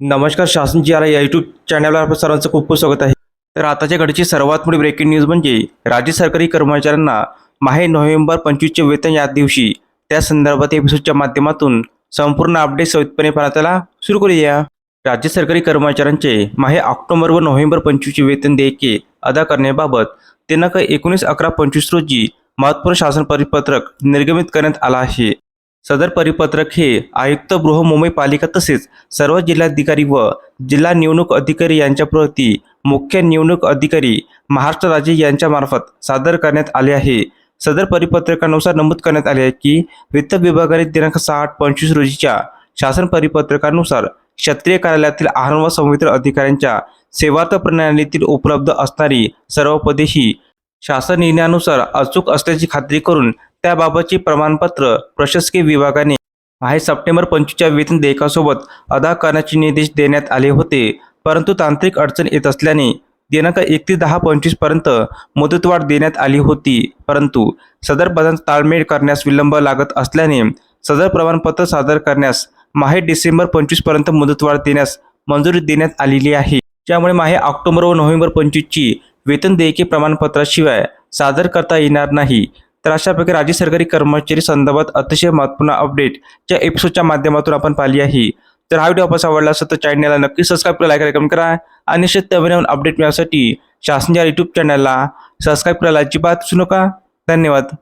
नमस्कार शासन जी आला या यूट्यूब चॅनलवर आपलं सर्वांचं खूप खूप स्वागत आहे. तर आताच्या घडीची सर्वात मोठी ब्रेकिंग न्यूज म्हणजे राज्य सरकारी कर्मचाऱ्यांना माहे नोव्हेंबर पंचवीसचे वेतन या दिवशी त्या संदर्भात एपिसोडच्या माध्यमातून संपूर्ण अपडेट सवितपणे पाहताना सुरू करूया. राज्य सरकारी कर्मचाऱ्यांचे माहे ऑक्टोबर व नोव्हेंबर पंचवीसचे वेतन देयके अदा करण्याबाबत दिनांक एकोणीस अकरा पंचवीस रोजी महत्त्वपूर्ण शासन परिपत्रक निर्गमित करण्यात आला आहे. सदर परिपत्रक हे आयुक्त बृहमुंबई पालिका तसेच सर्व जिल्हाधिकारी व जिल्हा निवडणूक अधिकारी यांच्या प्रती मुख्य निवडणूक अधिकारी महाराष्ट्र राज्य यांच्यामार्फत सादर करण्यात आले आहे. सदर परिपत्रकानुसार नमूद करण्यात आले आहे की वित्त विभागाने दिनांक सहा आठ पंचवीस रोजीच्या शासन परिपत्रकानुसार क्षेत्रीय कार्यालयातील आहार व संवितरण अधिकाऱ्यांच्या सेवार्थ प्रणालीतील उपलब्ध असणारी सर्व पदेही शासन निर्णयानुसार अचूक असल्याची खात्री करून त्याबाबतचे प्रमाणपत्र प्रशासकीय विभागाने आहे. सप्टेंबर पंचवीसच्या वेतन देयकासोबत अदा करण्याचे निर्देश देण्यात आले होते. परंतु तांत्रिक अडचण येत असल्याने दिनांक एकतीस दहा पंचवीसपर्यंत मुदतवाढ देण्यात आली होती. परंतु सदर पदांचा ताळमेळ करण्यास विलंब लागत असल्याने सदर प्रमाणपत्र सादर करण्यास माहे डिसेंबर पंचवीसपर्यंत मुदतवाढ देण्यास मंजुरी देण्यात आलेली आहे. त्यामुळे माहे ऑक्टोबर व नोव्हेंबर पंचवीसची वेतन देयके प्रमाणपत्राशिवाय सादर करता येणार नाही. तर अशापैकी राज्य सरकारी कर्मचारी संदर्भात अतिशय महत्त्वपूर्ण अपडेट च्या एपिसोडच्या माध्यमातून आपण पाहिली आहे. तर हा व्हिडिओ आपण आवडला असेल तर चॅनलला नक्की सबस्क्राईब करा लाईक कमेंट करा आणि निश्चित नवीन अपडेट मिळण्यासाठी शासनाच्या यूट्यूब चॅनलला सबस्क्राईब करायला अजिबात विसरू धन्यवाद.